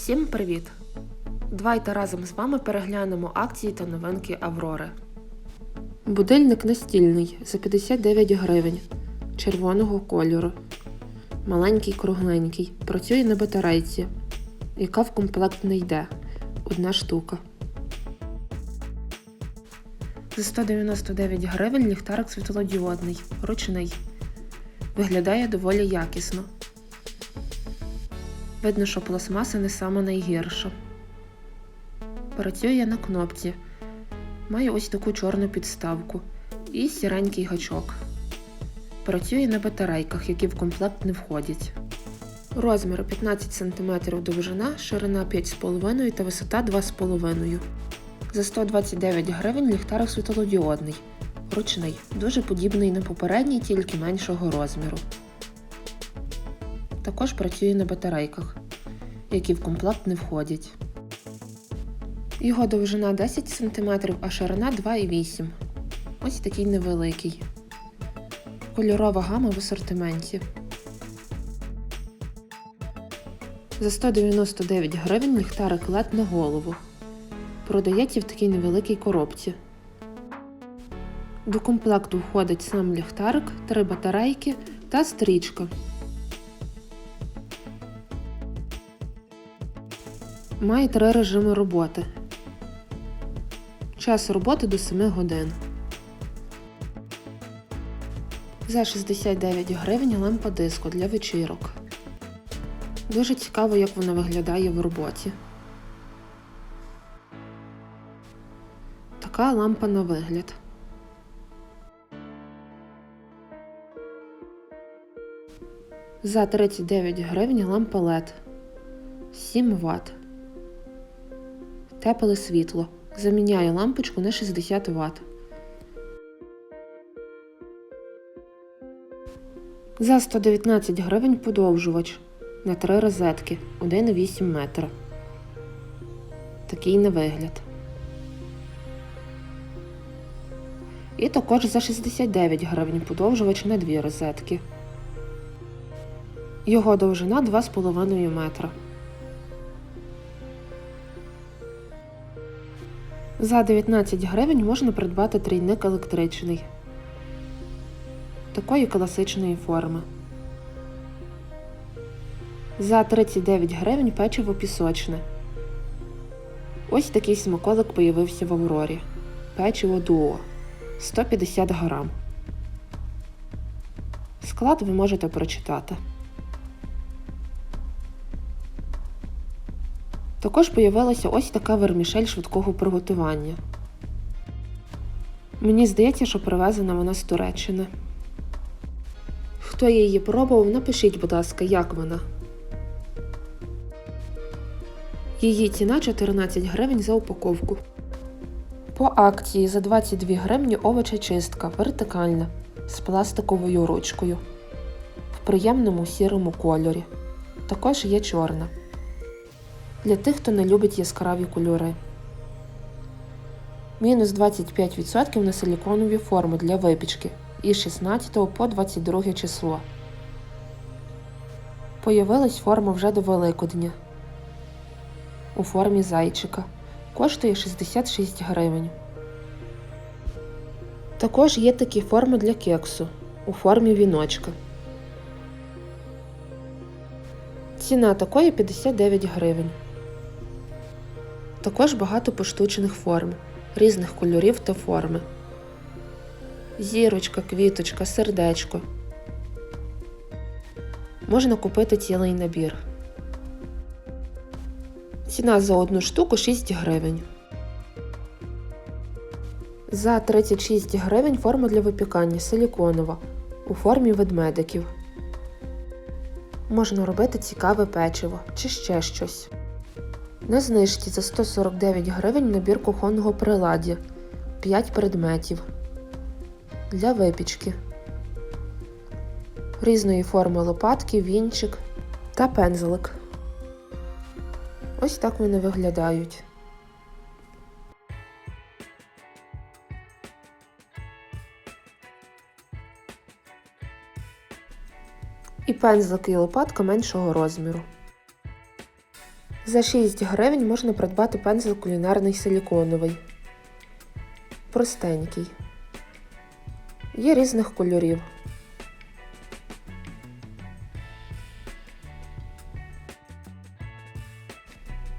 Всім привіт! Давайте разом з вами переглянемо акції та новинки Аврори. Будильник настільний за 59 гривень червоного кольору. Маленький кругленький. Працює на батарейці, яка в комплект не йде. Одна штука. За 199 гривень ліхтарик світлодіодний, ручний. Виглядає доволі якісно. Видно, що пластмаса не сама найгірша. Працює на кнопці. Має ось таку чорну підставку і сіренький гачок. Працює на батарейках, які в комплект не входять. Розмір 15 см довжина, ширина 5,5 та висота 2,5. За 129 гривень ліхтарик світлодіодний. Ручний, дуже подібний на попередній, тільки меншого розміру. Також працює на батарейках, які в комплект не входять. Його довжина 10 см, а ширина 2,8 Ось такий невеликий. Кольорова гама в асортименті. За 199 гривень ліхтарик LED на голову. Продається в такій невеликій коробці. До комплекту входить сам ліхтарик, три батарейки та стрічка. Має три режими роботи. Час роботи до 7 годин. За 69 гривень лампа диско для вечірок. Дуже цікаво, як вона виглядає в роботі. Така лампа на вигляд. За 39 гривень лампа LED 7 Вт. Тепле світло. Заміняє лампочку на 60 Вт. За 119 гривень подовжувач на 3 розетки 1,8 метра. Такий на вигляд. І також за 69 гривень подовжувач на 2 розетки. Його довжина 2,5 метра. За 19 гривень можна придбати трійник електричний такої класичної форми. За 39 гривень печиво пісочне. Ось такий смаколик появився в Аврорі. Печиво дуо 150 грам. Склад ви можете прочитати. Також появилася ось така вермішель швидкого приготування. Мені здається, що привезена вона з Туреччини. Хто її пробував, напишіть, будь ласка, як вона. Її ціна 14 гривень за упаковку. По акції за 22 гривні овочечистка вертикальна з пластиковою ручкою в приємному сірому кольорі. Також є чорна. Для тих, хто не любить яскраві кольори. Мінус 25% на силіконові форми для випічки із 16 по 22 число. Появилась форма вже до Великодня. У формі зайчика. Коштує 66 гривень. Також є такі форми для кексу у формі віночка. Ціна такої 59 гривень. Також багато поштучних форм різних кольорів та форми. Зірочка, квіточка, сердечко. Можна купити цілий набір. Ціна за одну штуку 6 гривень. За 36 гривень форма для випікання силіконова у формі ведмедиків. Можна робити цікаве печиво чи ще щось. На знижці за 149 гривень набір кухонного приладдя 5 предметів для випічки. Різної форми лопатки, вінчик та пензлик. Ось так вони виглядають. І пензлик і лопатка меншого розміру. За 6 гривень можна придбати пензел кулінарний силіконовий. Простенький. Є різних кольорів.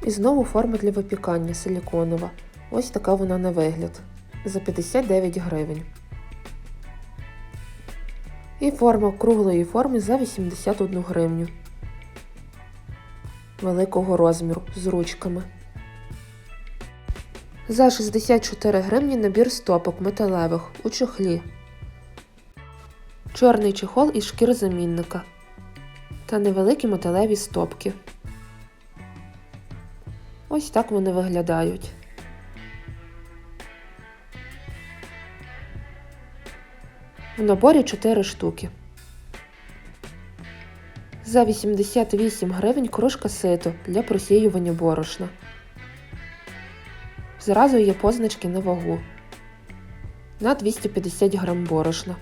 І знову форма для випікання силіконова. Ось така вона на вигляд. За 59 гривень. І форма круглої форми за 81 гривню. Великого розміру з ручками. За 64 гривні набір стопок металевих у чохлі. Чорний чехол із шкірозамінника та невеликі металеві стопки. Ось так вони виглядають. В наборі 4 штуки. За 88 гривень кружка сито для просіювання борошна. Зразу є позначки на вагу на 250 грам борошна.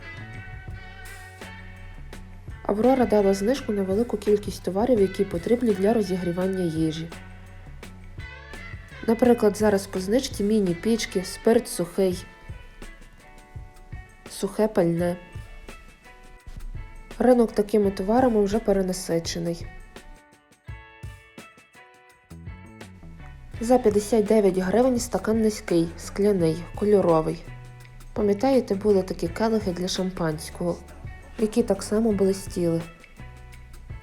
Аврора дала знижку на велику кількість товарів, які потрібні для розігрівання їжі. Наприклад, зараз по знижці міні-пічки, спирт сухий, сухе пальне. Ринок такими товарами вже перенасичений. За 59 гривень стакан низький, скляний, кольоровий. Пам'ятаєте, були такі келихи для шампанського, які так само блистіли.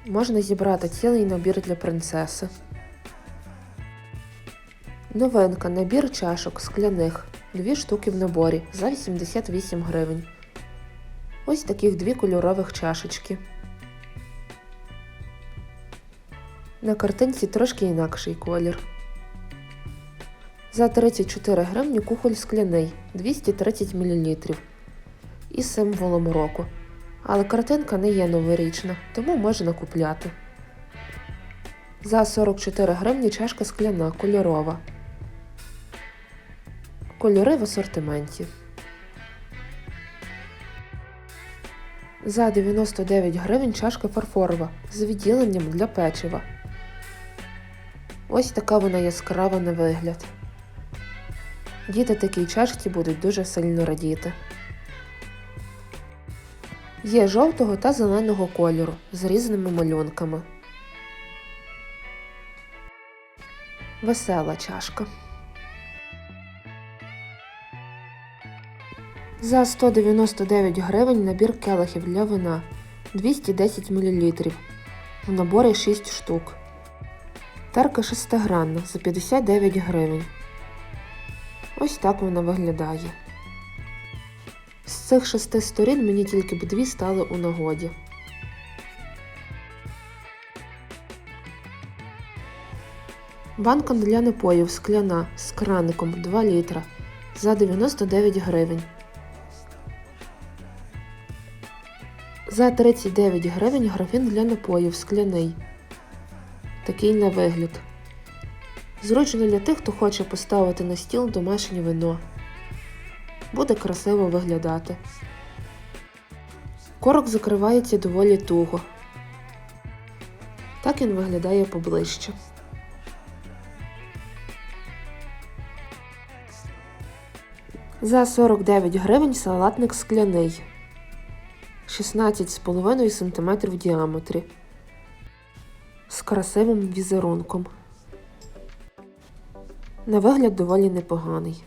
Можна зібрати цілий набір для принцеси. Новинка набір чашок скляних. Дві штуки в наборі за 88 гривень. Ось таких дві кольорових чашечки. На картинці трошки інакший колір. За 34 гривні кухоль скляний 230 мл із символом року. Але картинка не є новорічна, тому можна купляти. За 44 гривні чашка скляна кольорова. Кольори в асортименті. За 99 гривень чашка фарфорова з відділенням для печива. Ось така вона яскрава на вигляд. Діти такій чашці будуть дуже сильно радіти. Є жовтого та зеленого кольору з різними малюнками. Весела чашка. За 199 гривень набір келихів для вина 210 мл. В наборі 6 штук. Тарка шестигранна за 59 гривень. Ось так вона виглядає. З цих шести сторін мені тільки б дві стали у нагоді. Банка для напоїв скляна з краником 2 літра за 99 гривень. За 39 гривень графін для напоїв скляний. Такий на вигляд. Зручно для тих, хто хоче поставити на стіл домашнє вино. Буде красиво виглядати. Корок закривається доволі туго. Так він виглядає поближче. За 49 гривень салатник скляний. 16,5 см в діаметрі. З красивим візерунком. На вигляд доволі непоганий.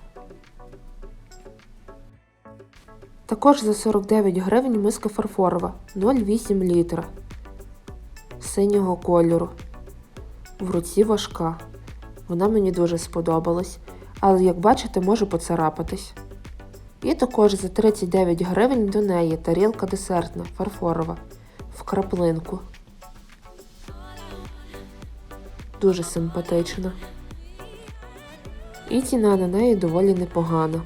Також за 49 гривень миска фарфорова 0,8 літра синього кольору. В руці важка. Вона мені дуже сподобалась, але, як бачите, може поцарапатись. І також за 39 гривень до неї тарілка десертна, фарфорова, в краплинку. Дуже симпатична. І ціна на неї доволі непогана.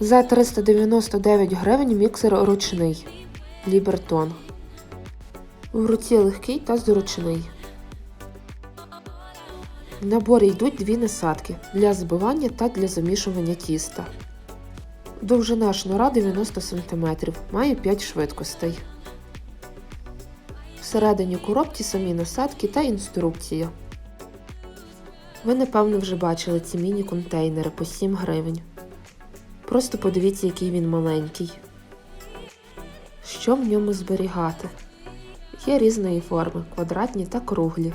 За 399 гривень міксер ручний Лібертон. В руці легкий та зручний. В наборі йдуть дві насадки для збивання та для замішування тіста. Довжина шнура 90 см, має 5 швидкостей. Всередині коробці самі насадки та інструкція. Ви, напевно, вже бачили ці міні-контейнери по 7 гривень. Просто подивіться, який він маленький. Що в ньому зберігати? Є різної форми, квадратні та круглі.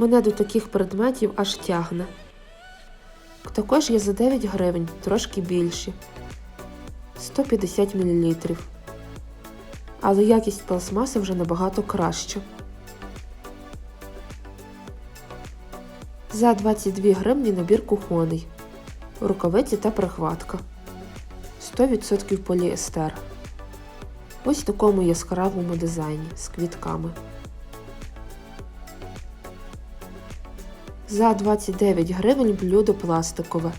Мене до таких предметів аж тягне. Також є за 9 гривень, трошки більші. 150 мл. Але якість пластмаси вже набагато краща. За 22 гривні набір кухонний. Рукавиці та прихватка. 100% поліестер. Ось в такому яскравому дизайні з квітками. За 29 гривень блюдо пластикове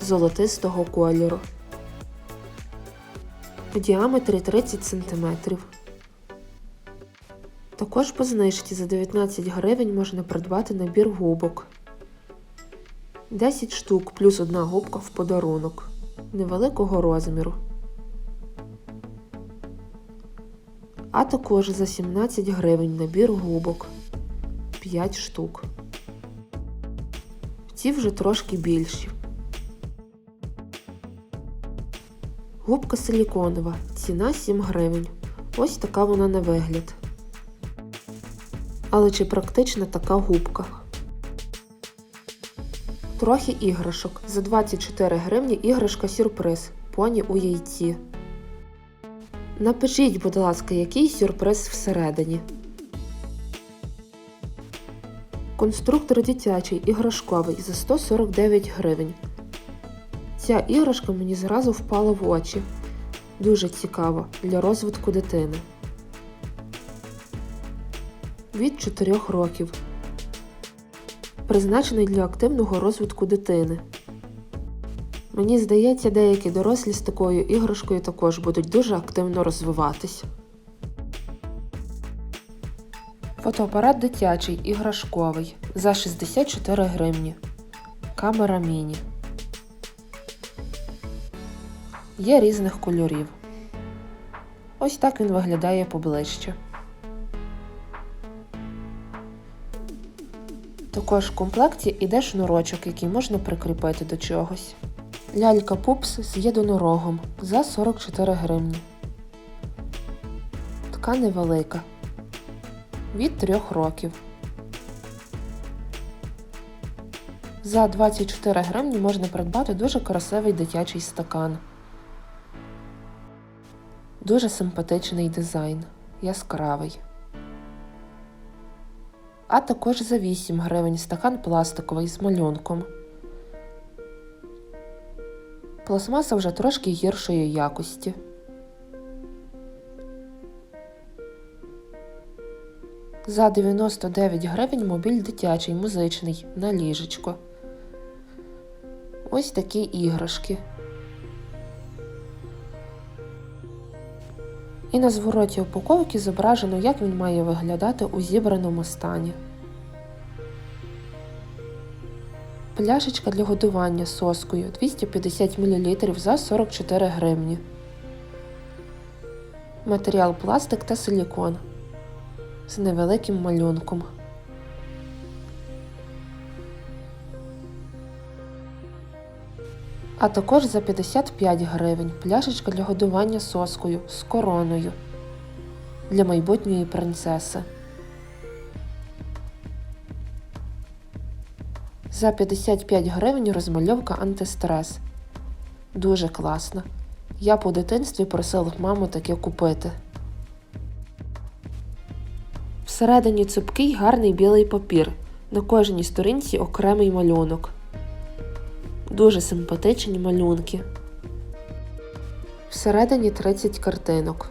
золотистого кольору. У діаметрі 30 см. Також по знижці за 19 гривень можна придбати набір губок. 10 штук плюс одна губка в подарунок невеликого розміру. А також за 17 гривень набір губок 5 штук. Ці вже трошки більші. Губка силіконова. Ціна 7 гривень. Ось така вона на вигляд. Але чи практична така губка? Трохи іграшок. За 24 гривні іграшка сюрприз. Поні у яйці. Напишіть, будь ласка, який сюрприз всередині. Конструктор дитячий іграшковий за 149 гривень. Ця іграшка мені зразу впала в очі. Дуже цікаво для розвитку дитини. Від 4 років. Призначений для активного розвитку дитини. Мені здається, деякі дорослі з такою іграшкою також будуть дуже активно розвиватись. Фотоапарат дитячий іграшковий за 64 гривні. Камера міні. Є різних кольорів. Ось так він виглядає поближче. Також в комплекті іде шнурочок, який можна прикріпити до чогось. Лялька пупс з єдинорогом за 44 гривні. Така невелика. Від 3 років. За 24 гривні можна придбати дуже красивий дитячий стакан. Дуже симпатичний дизайн, яскравий. А також за 8 гривень стакан пластиковий з малюнком. Пластмаса вже трошки гіршої якості. За 99 гривень мобіль дитячий, музичний на ліжечко. Ось такі іграшки. І на звороті упаковки зображено, як він має виглядати у зібраному стані. Пляшечка для годування соскою 250 мл за 44 гривні. Матеріал пластик та силікон з невеликим малюнком. А також за 55 гривень пляшечка для годування соскою з короною для майбутньої принцеси. За 55 гривень розмальовка антистрес. Дуже класна. Я по дитинстві просила маму таке купити. Всередині цупкий гарний білий папір. На кожній сторінці окремий малюнок. Дуже симпатичні малюнки. Всередині 30 картинок.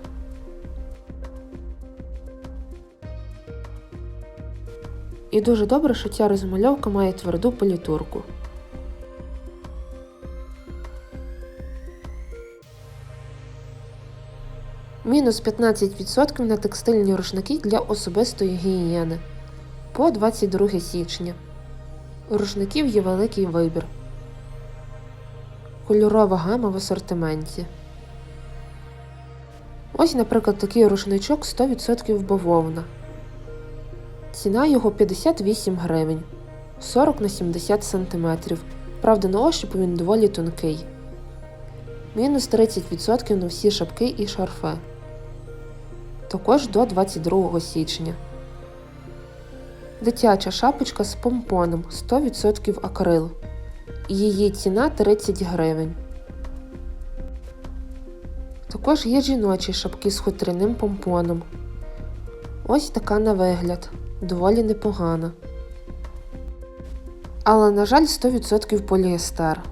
І дуже добре, що ця розмальовка має тверду політурку. Мінус 15% на текстильні рушники для особистої гігієни по 22 січня. Рушників є великий вибір. Кольорова гама в асортименті. Ось, наприклад, такий рушничок 100% бавовна. Ціна його 58 гривень, 40 на 70 см. Правда, на ощупу він доволі тонкий. Мінус 30% на всі шапки і шарфи. Також до 22 січня. Дитяча шапочка з помпоном 100% акрил. Її ціна 30 гривень. Також є жіночі шапки з хутряним помпоном. Ось така на вигляд, доволі непогана. Але, на жаль, 100% поліестер.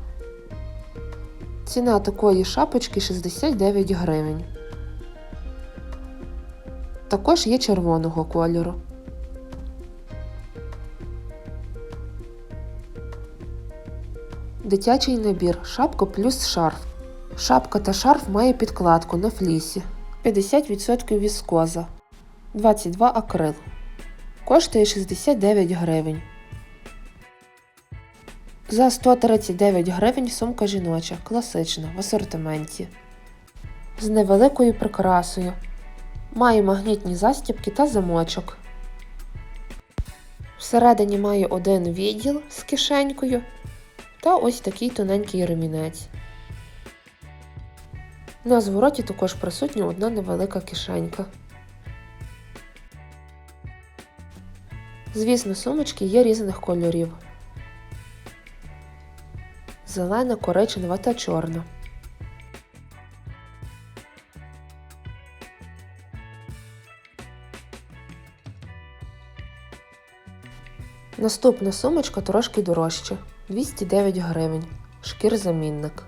Ціна такої шапочки 69 гривень. Також є червоного кольору. Дитячий набір шапка плюс шарф. Шапка та шарф має підкладку на флісі. 50% віскоза. 22 акрил. Коштує 69 гривень. За 139 гривень сумка жіноча, класична, в асортименті. З невеликою прикрасою. Має магнітні застібки та замочок. Всередині має один відділ з кишенькою та ось такий тоненький ремінець. На звороті також присутня одна невелика кишенька. Звісно, сумочки є різних кольорів. Зелена, коричнева та чорна. Наступна сумочка трошки дорожча 209 гривень. Шкір-замінник.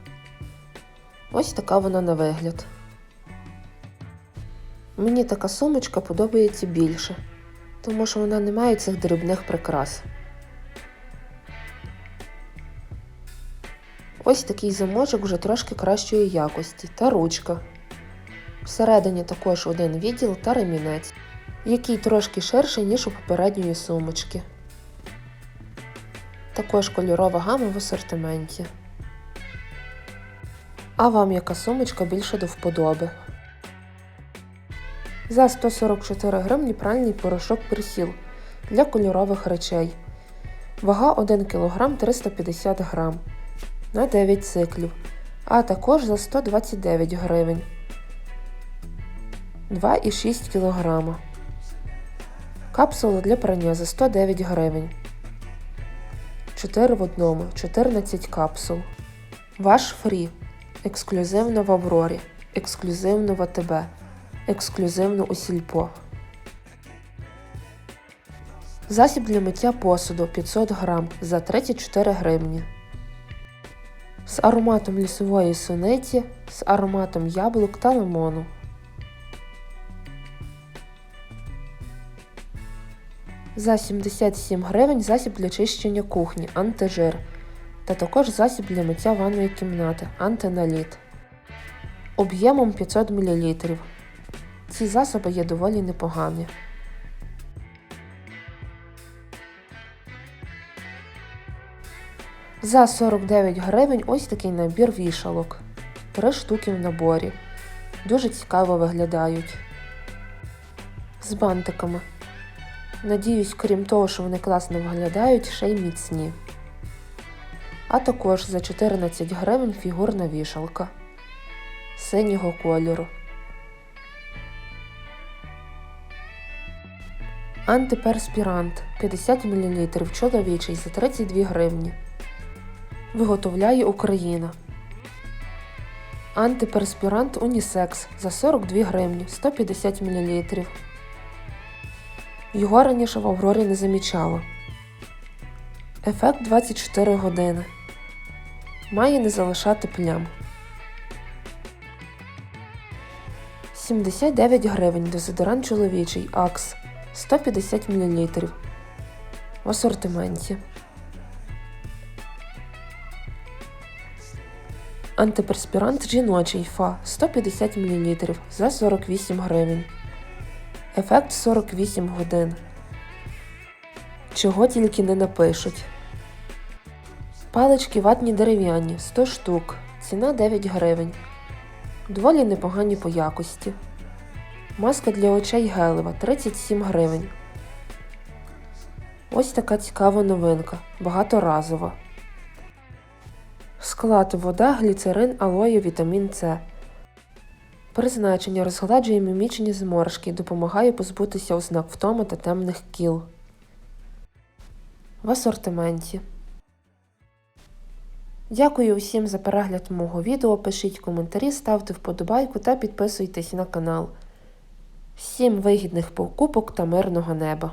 Ось така вона на вигляд. Мені така сумочка подобається більше, тому що вона не має цих дрібних прикрас. Ось такий замочок вже трошки кращої якості та ручка. Всередині також один відділ та ремінець, який трошки ширший, ніж у попередньої сумочки. Також кольорова гама в асортименті. А вам яка сумочка більше до вподоби? За 144 гривні пральний порошок присіл для кольорових речей. Вага 1 кг 350 г на 9 циклів, а також за 129 гривень 2,6 кг. Капсула для прання за 109 гривень. 4 в одному, 14 капсул. Ваш фрі. Ексклюзивно в Аврорі, ексклюзивно в АТБ, ексклюзивно у Сільпо. Засіб для миття посуду 500 грам за 34 гривні. З ароматом лісової суниці, з ароматом яблук та лимону. За 77 гривень засіб для чищення кухні антижир та також засіб для миття ванної кімнати антиналіт об'ємом 500 мл. Ці засоби є доволі непогані. За 49 гривень ось такий набір вішалок. Три штуки в наборі. Дуже цікаво виглядають. З бантиками. Надіюсь, крім того, що вони класно виглядають, ще й міцні. А також за 14 гривень фігурна вішалка синього кольору. Антиперспірант 50 мл чоловічий за 32 гривні. Виготовляє Україна. Антиперспірант Унісекс за 42 гривні 150 мл. Його раніше в Аврорі не замічало. Ефект 24 години. Має не залишати плям. 79 гривень дезодорант чоловічий Акс 150 мл. В асортименті. Антиперспірант жіночий Фа 150 мл за 48 гривень. Ефект 48 годин. Чого тільки не напишуть. Палички ватні дерев'яні 100 штук. Ціна 9 гривень. Доволі непогані по якості. Маска для очей гелева 37 гривень. Ось така цікава новинка, багаторазова. Склад вода, гліцерин, алоє, вітамін С. Призначення розгладжує мімічні зморшки, допомагає позбутися ознак втоми та темних кіл. В асортименті. Дякую усім за перегляд мого відео. Пишіть коментарі, ставте вподобайку та підписуйтесь на канал. Всім вигідних покупок та мирного неба!